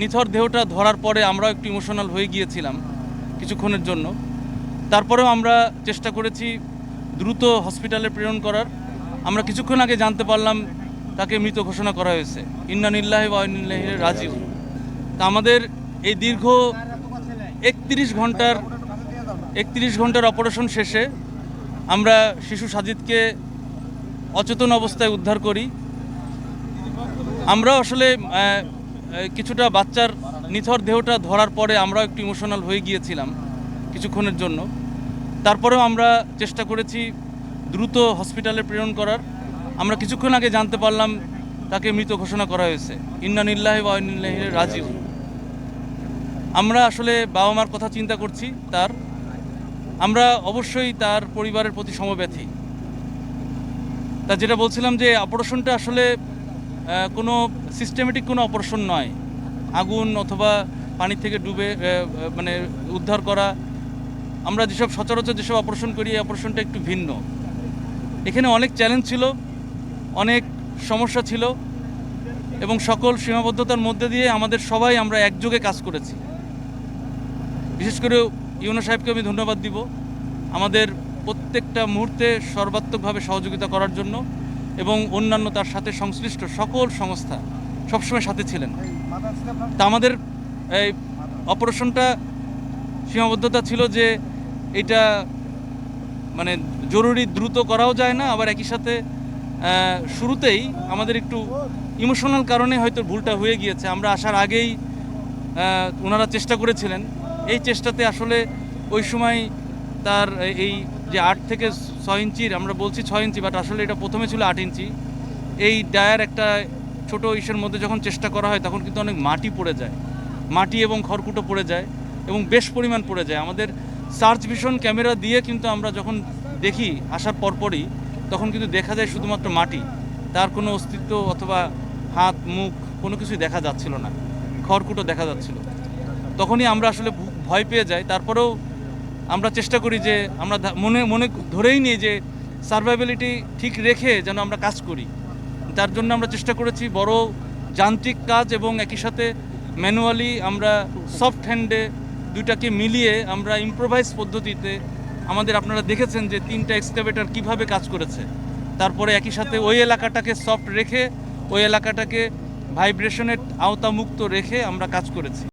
নিথর দেহটা ধরার পরে আমরাও একটু ইমোশনাল হয়ে গিয়েছিলাম কিছুক্ষণের জন্য। তারপরেও আমরা চেষ্টা করেছি দ্রুত হসপিটালে প্রেরণ করার। আমরা কিছুক্ষণ আগে জানতে পারলাম তাকে মৃত ঘোষণা করা হয়েছে। ইন্নানিল্লাহি ওয়াইনিল্লাহি রাজিউ তা আমাদের এই দীর্ঘ একত্রিশ ঘণ্টার একত্রিশ ঘণ্টার অপারেশন শেষে আমরা শিশু সাজিদকে অচেতন অবস্থায় উদ্ধার করি। আমরা আসলে কিছুটা বাচ্চার নিথর দেহটা ধরার পরে আমরাও একটু ইমোশনাল হয়ে গিয়েছিলাম কিছুক্ষণের জন্য। তারপরেও আমরা চেষ্টা করেছি দ্রুত হসপিটালে প্রেরণ করার। আমরা কিছুক্ষণ আগে জানতে পারলাম তাকে মৃত ঘোষণা করা হয়েছে। ইন্নানিল্লাহি ওয়াইনিল্লাহি রাজিউ আমরা আসলে বাবা মার কথা চিন্তা করছি তার। আমরা অবশ্যই তার পরিবারের প্রতি সমব্যথী তা যেটা বলছিলাম যে অপারেশনটা আসলে কোনো সিস্টেমেটিক কোনো অপারেশন নয়। আগুন অথবা পানি থেকে ডুবে মানে উদ্ধার করা। আমরা যেসব সচরাচর যেসব অপারেশন করি, এই অপারেশনটা একটু ভিন্ন। এখানে অনেক চ্যালেঞ্জ ছিল, অনেক সমস্যা ছিল এবং সকল সীমাবদ্ধতার মধ্যে দিয়ে আমাদের সবাই আমরা একযোগে কাজ করেছি। বিশেষ করে ইউনো সাহেবকে আমি ধন্যবাদ দিব। আমাদের প্রত্যেকটা মুহূর্তে সর্বাত্মকভাবে সহযোগিতা করার জন্য। এবং অন্যান্য তার সাথে সংশ্লিষ্ট সকল সংস্থা সবসময় সাথে ছিলেন। তা আমাদের এই অপারেশনটা সীমাবদ্ধতা ছিল যে এটা মানে জরুরি দ্রুত করাও যায় না আবার একই সাথে শুরুতেই আমাদের একটু ইমোশনাল কারণে হয়তো ভুলটা হয়ে গিয়েছে। আমরা আসার আগেই ওনারা চেষ্টা করেছিলেন। এই চেষ্টাতে আসলে ওই সময় তার এই যে আট থেকে ছয় ইঞ্চির, আমরা বলছি ছয় ইঞ্চি বাট আসলে এটা প্রথমে ছিল আট ইঞ্চি। এই ডায়ার একটা ছোট ইসের মধ্যে যখন চেষ্টা করা হয়, তখন কিন্তু অনেক মাটি পড়ে যায়। মাটি এবং খড়কুটো পড়ে যায় এবং বেশ পরিমাণ পড়ে যায়। আমাদের সার্চ ভিশন ক্যামেরা দিয়ে কিন্তু আমরা যখন দেখি, আসার পরপরই, তখন কিন্তু দেখা যায় শুধুমাত্র মাটি। তার কোনো অস্তিত্ব অথবা হাত, মুখ, কোনো কিছুই দেখা যাচ্ছিল না। খড়কুটো দেখা যাচ্ছিল। তখনই আমরা আসলে ভয় পেয়ে যাই। তারপরেও আমরা চেষ্টা করি যে আমরা মনে মনে ধরেই নিই যে সার্ভাইবিলিটি ঠিক রেখে যেন আমরা কাজ করি। তার জন্য আমরা চেষ্টা করেছি বড় যান্ত্রিক কাজ এবং একই সাথে ম্যানুয়ালি আমরা সফট হ্যান্ডে দুইটাকে মিলিয়ে আমরা ইম্প্রোভাইজ পদ্ধতিতে আমাদের আপনারা দেখেছেন যে তিনটা এক্সকাভেটর কীভাবে কাজ করেছে। তারপরে একই সাথে ওই এলাকাটাকে সফট রেখে, ওই এলাকাটাকে ভাইব্রেশনের আওতামুক্ত রেখে আমরা কাজ করেছি।